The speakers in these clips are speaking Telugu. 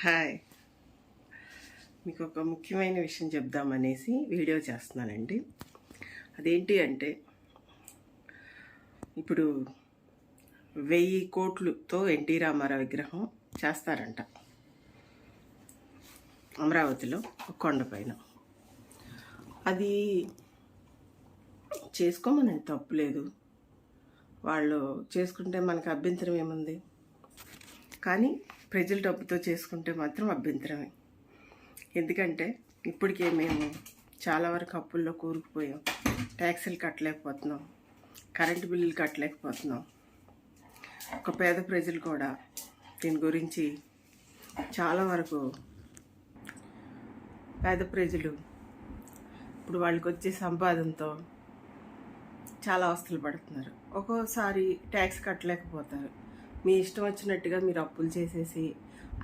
హాయ్. మీకు ఒక ముఖ్యమైన విషయం చెప్దామనేసి వీడియో చేస్తున్నానండి. అదేంటి అంటే ఇప్పుడు వెయ్యి కోట్లుతో ఎన్టీ రామారావు విగ్రహం చేస్తారంట. అమరావతిలో కొండపైన అది చేసుకోమనండి తప్పులేదు వాళ్ళు చేసుకుంటే మనకు అభ్యంతరం ఏముంది? కానీ ప్రజల డబ్బుతో చేసుకుంటే మాత్రం అభ్యంతరమే. ఎందుకంటే ఇప్పటికే మేము చాలా వరకు అప్పుల్లో కూరుకుపోయాం. ట్యాక్సీలు కట్టలేకపోతున్నాం. కరెంటు బిల్లులు కట్టలేకపోతున్నాం. ఒక పేద ప్రజలు కూడా దీని గురించి చాలా వరకు పేద ప్రజలు ఇప్పుడు వాళ్ళకి వచ్చే సంపాదనతో చాలా అవస్థలు పడుతున్నారు. ఒక్కోసారి ట్యాక్స్ కట్టలేకపోతారు. మీ ఇష్టం వచ్చినట్టుగా మీరు అప్పులు చేసేసి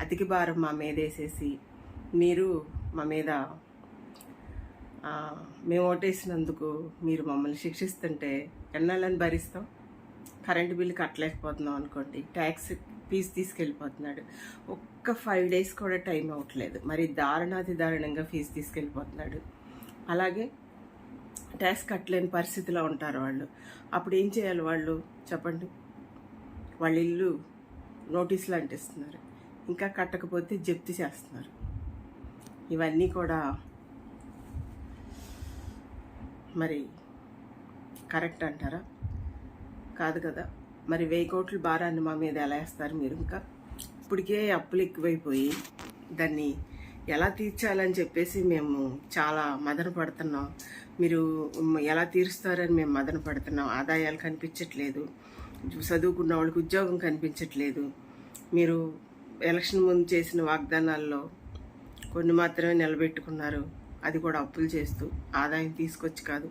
అతికి భారం మా మీద వేసేసి మీరు మా మీద మేము ఓటేసినందుకు మీరు మమ్మల్ని శిక్షిస్తుంటే ఎన్నాళ్ళని భరిస్తాం? కరెంటు బిల్లు కట్టలేకపోతున్నాం అనుకోండి ట్యాక్స్ ఫీజు తీసుకెళ్ళిపోతున్నాడు. ఒక్క ఫైవ్ డేస్ కూడా టైం అవ్వట్లేదు. మరి దారుణాతి దారుణంగా ఫీజు తీసుకెళ్ళిపోతున్నాడు. అలాగే ట్యాక్స్ కట్టలేని పరిస్థితిలో ఉంటారు వాళ్ళు. అప్పుడు ఏం చేయాలి వాళ్ళు? చెప్పండి. వాళ్ళ ఇల్లు నోటీసులు అంటిస్తున్నారు. ఇంకా కట్టకపోతే జప్తు చేస్తున్నారు. ఇవన్నీ కూడా మరి కరెక్ట్ అంటారా? కాదు కదా. మరి వెయ్యి కోట్ల భారాన్ని మా మీద ఎలా వేస్తారు మీరు ఇంకా? ఇప్పటికే అప్పులు ఎక్కువైపోయి దాన్ని ఎలా తీర్చాలని చెప్పేసి మేము చాలా మదన పడుతున్నాం. మీరు ఎలా తీరుస్తారని మేము మదన పడుతున్నాం. ఆదాయాలు కనిపించట్లేదు. చదువుకున్న వాళ్ళకి ఉద్యోగం కనిపించట్లేదు. మీరు ఎలక్షన్ ముందు చేసిన వాగ్దానాల్లో కొన్ని మాత్రమే నిలబెట్టుకున్నారు. అది కూడా అప్పులు చేస్తూ ఆదాయం తీసుకొచ్చి కాదు.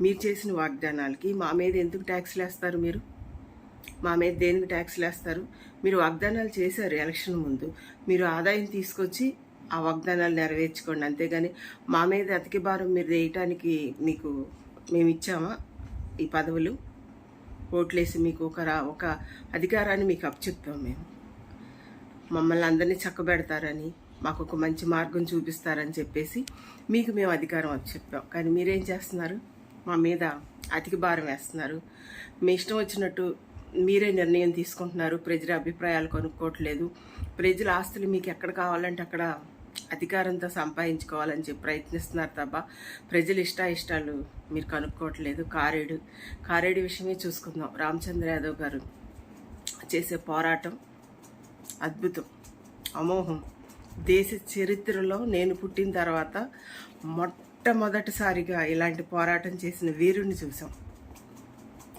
మీరు చేసిన వాగ్దానాలకి మా మీద ఎందుకు ట్యాక్స్లు వేస్తారు మీరు? మా మీద దేనికి ట్యాక్స్లు వేస్తారు మీరు వాగ్దానాలు చేశారు ఎలక్షన్ ముందు. మీరు ఆదాయం తీసుకొచ్చి ఆ వాగ్దానాలు నెరవేర్చుకోండి. అంతేగాని మా మీద అతికి భారం మీరు వేయటానికి మీకు మేము ఇచ్చామా ఈ పదవులు? ఓట్లేసి మీకు ఒక ఒక అధికారాన్ని మీకు అప్పచెప్తాం మేము. మమ్మల్ని అందరినీ చక్కబెడతారని మాకు ఒక మంచి మార్గం చూపిస్తారని చెప్పేసి మీకు మేము అధికారం వచ్చి కానీ మీరేం చేస్తున్నారు? మా మీద అతికి భారం వేస్తున్నారు. మీ ఇష్టం వచ్చినట్టు మీరే నిర్ణయం తీసుకుంటున్నారు. ప్రజల అభిప్రాయాలు కొనుక్కోవట్లేదు. ప్రజల ఆస్తులు మీకు ఎక్కడ కావాలంటే అక్కడ అధికారంతో సంపాదించుకోవాలని చెప్పి ప్రయత్నిస్తున్నారు తప్ప ప్రజలు ఇష్ట ఇష్టాలు మీరు కనుక్కోవట్లేదు. కారేడు కారేడు విషయమే చూసుకుందాం. రామచంద్ర యాదవ్ గారు చేసే పోరాటం అద్భుతం అమోహం. దేశ చరిత్రలో నేను పుట్టిన తర్వాత మొట్టమొదటిసారిగా ఇలాంటి పోరాటం చేసిన వీరుని చూసాం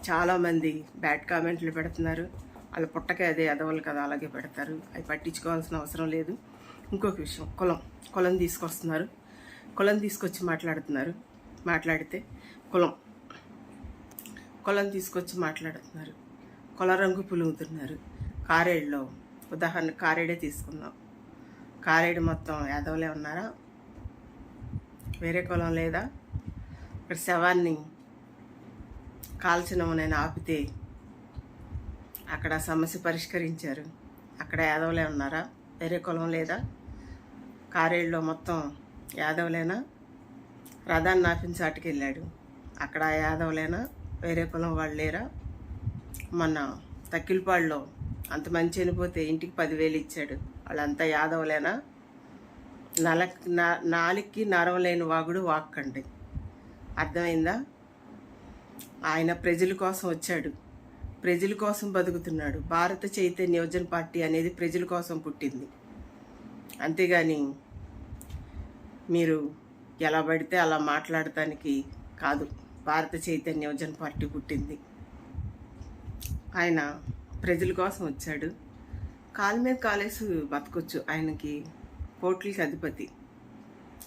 చాలామంది బ్యాడ్ కామెంట్లు పెడుతున్నారు. వాళ్ళ పుట్టకే అదే ఎదవలు కదా అలాగే పెడతారు. అవి పట్టించుకోవాల్సిన అవసరం లేదు. ఇంకొక విషయం. కులం కులం తీసుకొస్తున్నారు. కులం తీసుకొచ్చి మాట్లాడుతున్నారు. మాట్లాడితే కులం కులం తీసుకొచ్చి మాట్లాడుతున్నారు. కుల రంగు పులుగుతున్నారు. కారేడులో ఉదాహరణ కారేడే తీసుకుందాం. కారేడు మొత్తం యాదవులే ఉన్నారా? వేరే కులం లేదా? ఇక్కడ శవాన్ని కాల్చినమునైనా నేను ఆపితే అక్కడ సమస్య పరిష్కరించారు. అక్కడ యాదవులే ఉన్నారా? వేరే కులం లేదా? కారేళ్ళలో మొత్తం యాదవులేనా? రథాన్ని నాపించి అటుకెళ్ళాడు. అక్కడ యాదవులేనా? వేరే కులం వాళ్ళు లేరా? మొన్న తక్కిలపాడులో అంత మంచి చనిపోతే ఇంటికి పదివేలు ఇచ్చాడు. వాళ్ళంతా యాదవులేనా? నల నా- నాలికి నరం లేని వాగుడు వాక్కండి. అర్థమైందా? ఆయన ప్రజల కోసం వచ్చాడు. ప్రజల కోసం బతుకుతున్నాడు. భారత చైతన్య యువజన పార్టీ అనేది ప్రజల కోసం పుట్టింది. అంతేగాని మీరు ఎలా పడితే అలా మాట్లాడటానికి కాదు. భారత చైతన్య యువజన పార్టీ పుట్టింది. ఆయన ప్రజల కోసం వచ్చాడు. కాలు మీద కాలేసి బతకొచ్చు. ఆయనకి పోట్లకి అధిపతి.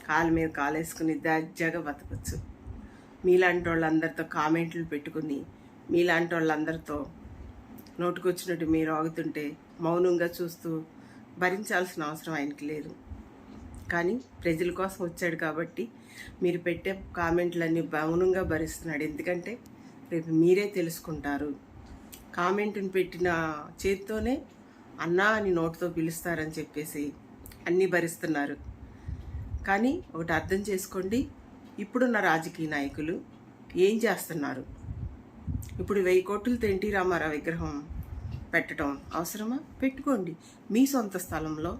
కాలు మీద కాలేసుకుని దర్జాగా బతకొచ్చు. మీలాంటి వాళ్ళందరితో కామెంట్లు పెట్టుకుని మీలాంటి వాళ్ళందరితో నోటుకొచ్చినట్టు మీరు ఆగుతుంటే మౌనంగా చూస్తూ భరించాల్సిన అవసరం ఆయనకి లేదు. కానీ ప్రజల కోసం వచ్చాడు కాబట్టి మీరు పెట్టే కామెంట్లన్నీ మౌనంగా భరిస్తున్నాడు. ఎందుకంటే రేపు మీరే తెలుసుకుంటారు. కామెంట్ని పెట్టిన చేతితోనే అన్నా అని నోటితో పిలుస్తారని చెప్పేసి అన్నీ భరిస్తున్నారు. కానీ ఒకటి అర్థం చేసుకోండి ఇప్పుడున్న రాజకీయ నాయకులు ఏం చేస్తున్నారు? ఇప్పుడు వెయ్యి కోట్లతో ఎన్టీ రామారావు విగ్రహం పెట్టడం అవసరమా? పెట్టుకోండి. మీ సొంత స్థలంలో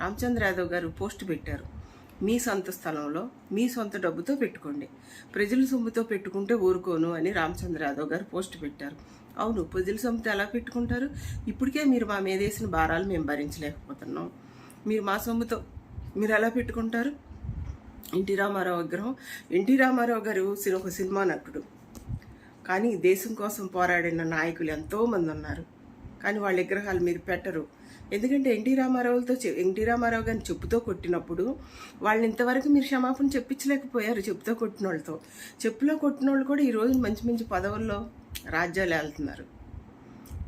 రామచంద్ర యాదవ్ గారు పోస్ట్ పెట్టారు. మీ సొంత స్థలంలో మీ సొంత డబ్బుతో పెట్టుకోండి. ప్రజల సొమ్ముతో పెట్టుకుంటే ఊరుకోను అని రామచంద్ర యాదవ్ గారు పోస్ట్ పెట్టారు. అవును ప్రజల సొమ్ముతో ఎలా పెట్టుకుంటారు? ఇప్పటికే మీరు మా మీద వేసిన భారాలు మేము భరించలేకపోతున్నాం. మీరు మా సొమ్ముతో మీరు ఎలా పెట్టుకుంటారు? ఎన్టీ రామారావు విగ్రహం. ఎన్టీ రామారావు గారు ఒక సినిమా నటుడు. కానీ దేశం కోసం పోరాడిన నాయకులు ఎంతోమంది ఉన్నారు. కానీ వాళ్ళ విగ్రహాలు మీరు పెట్టరు. ఎందుకంటే ఎన్టీ రామారావులతో ఎన్టీ రామారావు గారిని చెప్పుతో కొట్టినప్పుడు వాళ్ళు ఇంతవరకు మీరు క్షమాపణ చెప్పించలేకపోయారు చెప్పుతో కొట్టిన వాళ్ళతో. చెప్పులో కొట్టిన వాళ్ళు కూడా ఈరోజు మంచి మంచి పదవుల్లో రాజ్యాలు వెళ్తున్నారు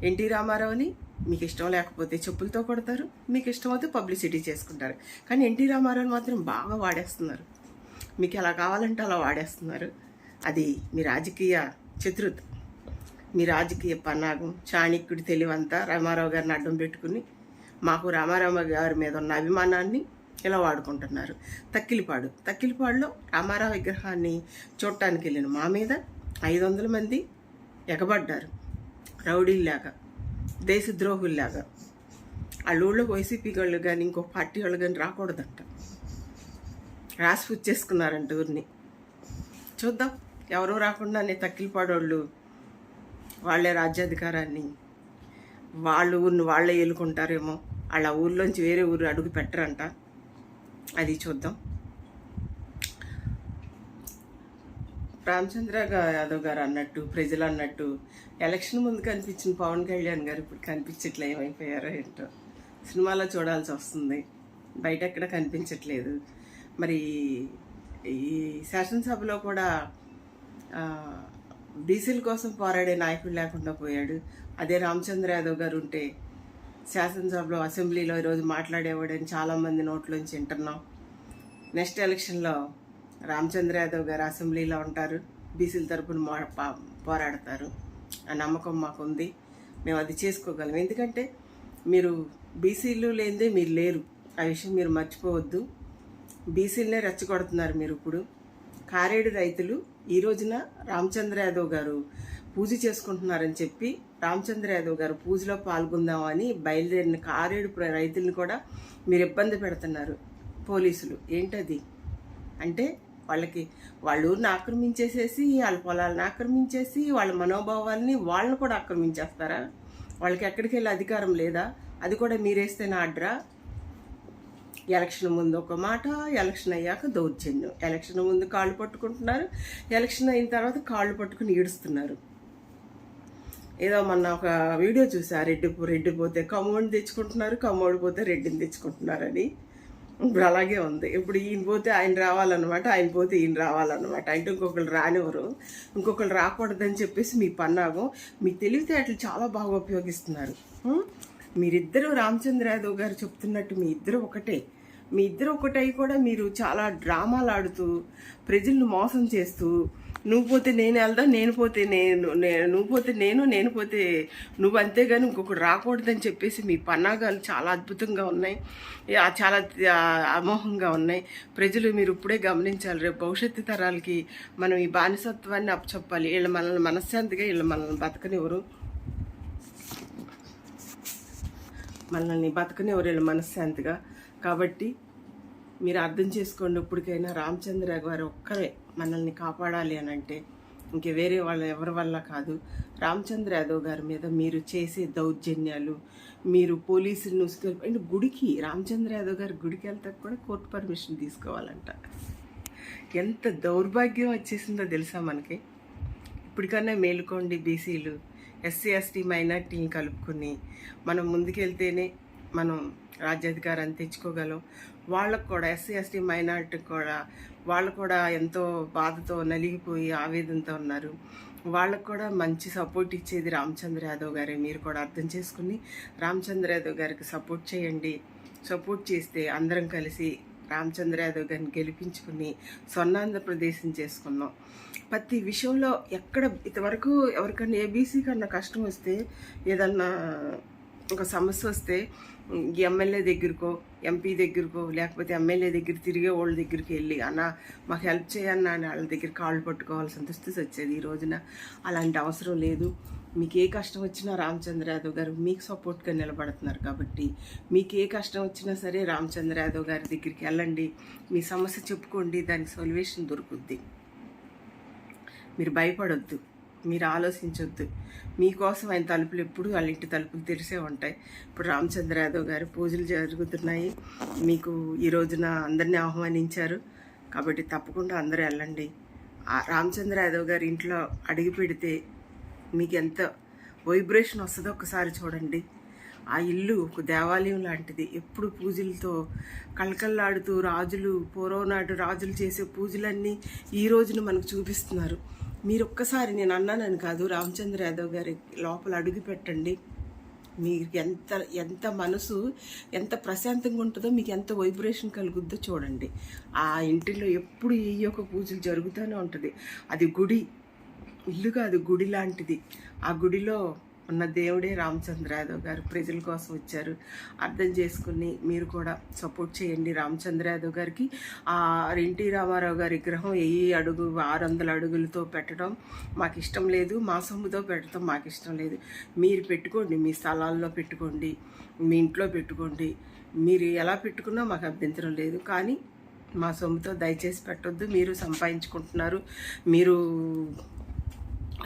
ఎన్టీ రామారావుని మీకు ఇష్టం లేకపోతే చెప్పులతో కొడతారు మీకు ఇష్టమైతే పబ్లిసిటీ చేసుకుంటారు. కానీ ఎన్టీ రామారావుని మాత్రం బాగా వాడేస్తున్నారు. మీకు ఎలా కావాలంటే అలా వాడేస్తున్నారు. అది మీ రాజకీయ చతురత మీ రాజకీయ పన్నాగం చాణిక్యుడి తెలివంతా రామారావు గారిని అడ్డం పెట్టుకుని మాకు రామారామ గారి మీద ఉన్న అభిమానాన్ని ఇలా వాడుకుంటున్నారు. తక్కిలిపాడు. తక్కిలిపాడులో రామారావు విగ్రహాన్ని చూడటానికి వెళ్ళిన మా మీద ఐదు వందల మంది ఎగబడ్డారు. రౌడీల్లాగా దేశద్రోహుల్లాగా. వాళ్ళ ఊళ్ళో వైసీపీ వాళ్ళు కానీ ఇంకో పార్టీ వాళ్ళు కానీ రాకూడదంట. రాసి పుచ్చేసుకున్నారంట ఊరిని. చూద్దాం. ఎవరూ రాకుండానే తక్కిలిపాడోళ్ళు వాళ్ళే రాజ్యాధికారాన్ని వాళ్ళ ఊరిని వాళ్ళే ఏలుకుంటారేమో. వాళ్ళ ఊర్లోంచి వేరే ఊరు అడుగు పెట్టరంట. అది చూద్దాం. రామచంద్ర యాదవ్ గారు అన్నట్టు ప్రజలు అన్నట్టు ఎలక్షన్ ముందు కనిపించిన పవన్ కళ్యాణ్ గారు ఇప్పుడు కనిపించట్లే ఏమైపోయారో ఏంటో. సినిమాలో చూడాల్సి వస్తుంది. బయట ఎక్కడ కనిపించట్లేదు. మరి ఈ శాసనసభలో కూడా బీసీల కోసం పోరాడే నాయకుడు లేకుండా పోయాడు. అదే రామచంద్ర యాదవ్ గారు ఉంటే శాసనసభలో అసెంబ్లీలో ఈరోజు మాట్లాడేవాడని చాలామంది నోట్లోంచి వింటున్నాం. నెక్స్ట్ ఎలక్షన్లో రామచంద్ర యాదవ్ గారు అసెంబ్లీలో ఉంటారు. బీసీల తరపున పోరాడతారు. ఆ నమ్మకం మాకుంది. మేము అది చేసుకోగలం. ఎందుకంటే మీరు బీసీలు లేనిదే మీరు లేరు. ఆ విషయం మీరు మర్చిపోవద్దు. బీసీలనే రెచ్చగొడుతున్నారు మీరు ఇప్పుడు. కారేడు రైతులు ఈ రోజున రామచంద్ర యాదవ్ గారు పూజ చేసుకుంటున్నారని చెప్పి రామచంద్ర యాదవ్ గారు పూజలో పాల్గొందామని బయలుదేరిన కారేడు రైతులను రైతుల్ని కూడా మీరు ఇబ్బంది పెడుతున్నారు పోలీసులు. ఏంటది? అంటే వాళ్ళకి వాళ్ళ ఊరిని ఆక్రమించేసేసి వాళ్ళ పొలాలను ఆక్రమించేసి వాళ్ళ మనోభావాల్ని వాళ్ళని కూడా ఆక్రమించేస్తారా? వాళ్ళకి ఎక్కడికి వెళ్ళే అధికారం లేదా? అది కూడా మీరేస్తేనే ఆర్డరా ఎలక్షన్ ముందు ఒక మాట ఎలక్షన్ అయ్యాక దౌర్జన్యం. ఎలక్షన్ ముందు కాళ్ళు పట్టుకుంటున్నారు ఎలక్షన్ అయిన తర్వాత కాళ్ళు పట్టుకుని ఈడుస్తున్నారు ఏదో మొన్న ఒక వీడియో చూసా రెడ్డి రెడ్డి పోతే కమ్మోడిని తెచ్చుకుంటున్నారు కమ్మోడి పోతే రెడ్డిని తెచ్చుకుంటున్నారని. ఇప్పుడు అలాగే ఉంది. ఇప్పుడు ఈయన పోతే ఆయన రావాలన్నమాట ఆయన పోతే ఈయన రావాలన్నమాట. అంటే ఇంకొకరు రానివ్వరు. ఇంకొకరు రాకూడదని చెప్పేసి మీ పన్నాగం మీ తెలివితేటలు చాలా బాగా ఉపయోగిస్తున్నారు. మీరిద్దరూ రామచంద్ర యాదవ్ గారు చెప్తున్నట్టు మీ ఇద్దరు ఒకటే. మీ ఇద్దరు ఒకటై కూడా మీరు చాలా డ్రామాలు ఆడుతూ ప్రజలను మోసం చేస్తూ నువ్వు పోతే నేను వెళ్దా నేను పోతే నేను నువ్వు పోతే నేను నేను పోతే నువ్వు అంతేగాని ఇంకొకటి రాకూడదని చెప్పేసి మీ పన్నాగాలు చాలా అద్భుతంగా ఉన్నాయి. చాలా అమోహంగా ఉన్నాయి. ప్రజలు మీరు ఇప్పుడే గమనించాలి. రేపు భవిష్యత్తు తరాలకి మనం ఈ బానిసత్వాన్ని అప్పచెప్పాలి. వీళ్ళు మనల్ని మనశ్శాంతిగా వీళ్ళు మనల్ని బతకనివ్వరు. మనల్ని బతకనివ్వరు. వీళ్ళు మనశ్శాంతిగా. కాబట్టి మీరు అర్థం చేసుకోండి ఇప్పటికైనా రామచంద్ర గారు ఒక్కరే మనల్ని కాపాడాలి అని అంటే ఇంక వేరే వాళ్ళ ఎవరి వల్ల కాదు. రామచంద్ర యాదవ్ గారి మీద మీరు చేసే దౌర్జన్యాలు మీరు పోలీసులు నుసుకెళ్ళి అండ్ గుడికి రామచంద్ర యాదవ్ గారి గుడికి వెళ్తే కూడా కోర్టు పర్మిషన్ తీసుకోవాలంట. ఎంత దౌర్భాగ్యం వచ్చేసిందో తెలుసా మనకి? ఇప్పటికన్నా మేలుకోండి బీసీలు ఎస్సీ ఎస్టీ మైనార్టీని కలుపుకుని మనం ముందుకెళ్తేనే మనం రాజ్యాధికారాన్ని తెచ్చుకోగలం. వాళ్ళకు కూడా ఎస్సీ ఎస్టీ మైనార్టీకి కూడా వాళ్ళు కూడా ఎంతో బాధతో నలిగిపోయి ఆవేదనతో ఉన్నారు. వాళ్ళకు కూడా మంచి సపోర్ట్ ఇచ్చేది రామచంద్ర యాదవ్ గారే. మీరు కూడా అర్థం చేసుకుని రామచంద్ర యాదవ్ గారికి సపోర్ట్ చేయండి. సపోర్ట్ చేస్తే అందరం కలిసి రామచంద్ర యాదవ్ గారిని గెలిపించుకుని స్వర్ణాంధ్రప్రదేశం చేసుకుందాం. ప్రతి విషయంలో ఎక్కడ ఇంతవరకు ఎవరికన్నా ఏబీసీ కన్నా కష్టం వస్తే ఏదన్నా ఒక సమస్య వస్తే ఎమ్మెల్యే దగ్గరకో ఎంపీ దగ్గరకో లేకపోతే ఎమ్మెల్యే దగ్గర తిరిగే వాళ్ళ దగ్గరికి వెళ్ళి అన్న మాకు హెల్ప్ చేయన్న అని వాళ్ళ దగ్గర కాళ్ళు పట్టుకోవాల్సిన దుస్థితి వచ్చేది ఈ రోజున. అలాంటి అవసరం లేదు. మీకు ఏ కష్టం వచ్చినా రామచంద్ర యాదవ్ గారు మీకు సపోర్ట్గా నిలబడుతున్నారు కాబట్టి మీకు ఏ కష్టం వచ్చినా సరే రామచంద్ర యాదవ్ గారి దగ్గరికి వెళ్ళండి. మీ సమస్య చెప్పుకోండి. దానికి సొల్యూషన్ దొరుకుద్ది. మీరు భయపడొద్దు. మీరు ఆలోచించొద్దు. మీకోసం ఆయన తలుపులు ఎప్పుడు వాళ్ళ ఇంటి తలుపులు తెరిసే ఉంటాయి. ఇప్పుడు రామచంద్ర యాదవ్ గారు పూజలు జరుగుతున్నాయి. మీకు ఈ రోజున అందరినీ ఆహ్వానించారు. కాబట్టి తప్పకుండా అందరూ వెళ్ళండి. రామచంద్ర యాదవ్ గారి ఇంట్లో అడిగి పెడితే మీకు ఎంత వైబ్రేషన్ వస్తుందో ఒకసారి చూడండి. ఆ ఇల్లు ఒక దేవాలయం లాంటిది. ఎప్పుడు పూజలతో కళకళలాడుతూ రాజులు పూర్వనాడు రాజులు చేసే పూజలన్నీ ఈ రోజున మనకు చూపిస్తున్నారు. మీరు ఒక్కసారి నేను అన్నానని కాదు రామచంద్ర యాదవ్ గారి లోపల అడుగు పెట్టండి. మీకు ఎంత ఎంత మనసు ఎంత ప్రశాంతంగా ఉంటుందో మీకు ఎంత వైబ్రేషన్ కలుగుద్దో చూడండి. ఆ ఇంటిలో ఎప్పుడు ఈ యొక్క పూజలు జరుగుతూనే ఉంటుంది. అది గుడి ఇల్లు కాదు గుడి లాంటిది. ఆ గుడిలో ఉన్న దేవుడే రామచంద్ర యాదవ్ గారు ప్రజల కోసం వచ్చారు. అర్థం చేసుకుని మీరు కూడా సపోర్ట్ చేయండి రామచంద్ర యాదవ్ గారికి. ఆ ఎన్టీ రామారావు గారి విగ్రహం వెయ్యి అడుగు ఆరు వందల అడుగులతో పెట్టడం మాకు ఇష్టం లేదు. మా సొమ్ముతో పెట్టడం మాకు ఇష్టం లేదు. మీరు పెట్టుకోండి మీ స్థలాల్లో పెట్టుకోండి మీ ఇంట్లో పెట్టుకోండి. మీరు ఎలా పెట్టుకున్నా మాకు అభ్యంతరం లేదు. కానీ మా సొమ్ముతో దయచేసి పెట్టొద్దు. మీరు సంపాదించుకుంటున్నారు. మీరు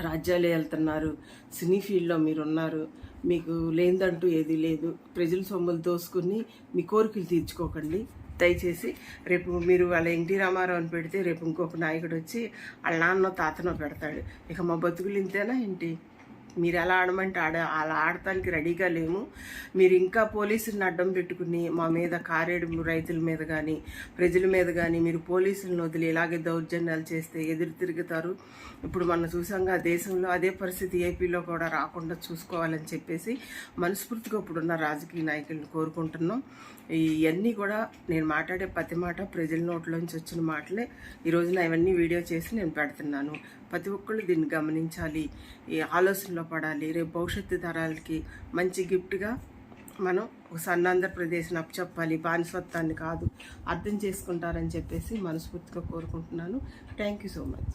రాజ్యాలు వెళ్తున్నారు. సినీ ఫీల్డ్లో మీరు ఉన్నారు మీకు లేదంటూ ఏది లేదు. ప్రజల సొమ్ములు దోసుకుని మీ కోరికలు తీర్చుకోకండి. దయచేసి రేపు మీరు వాళ్ళ ఎన్టీ రామారావు అని పెడితే రేపు ఇంకొక నాయకుడు వచ్చి వాళ్ళ నాన్నో తాతనో పెడతాడు. ఇక మా బతుకులు ఇంతేనా ఏంటి? మీరు ఎలా ఆడమంటే ఆడ అలా ఆడటానికి రెడీగా లేము. మీరు ఇంకా పోలీసులను అడ్డం పెట్టుకుని మా మీద కారేడు రైతుల మీద కానీ ప్రజల మీద కానీ మీరు పోలీసులను వదిలి ఇలాగే దౌర్జన్యాలు చేస్తే ఎదురు తిరుగుతారు. ఇప్పుడు మనం చూసాంగా దేశంలో అదే పరిస్థితి ఏపీలో కూడా రాకుండా చూసుకోవాలని చెప్పేసి మనస్ఫూర్తిగా ఇప్పుడున్న రాజకీయ నాయకులను కోరుకుంటున్నాం. ఇవన్నీ కూడా నేను మాట్లాడే ప్రతి మాట ప్రజల నోట్లోంచి వచ్చిన మాటలే. ఈ రోజున ఇవన్నీ వీడియో చేసి నేను పెడుతున్నాను. ప్రతి ఒక్కళ్ళు దీన్ని గమనించాలి. ఈ ఆలోచనలో పడాలి. రేపు భవిష్యత్తు తరాలకి మంచి గిఫ్ట్గా మనం ఒక సన్నాంధ్రప్రదేశ్ని అప్పచెప్పాలి బానిసత్వాన్ని కాదు అర్థం చేసుకుంటారని చెప్పేసి మనస్ఫూర్తిగా కోరుకుంటున్నాను. Thank you so much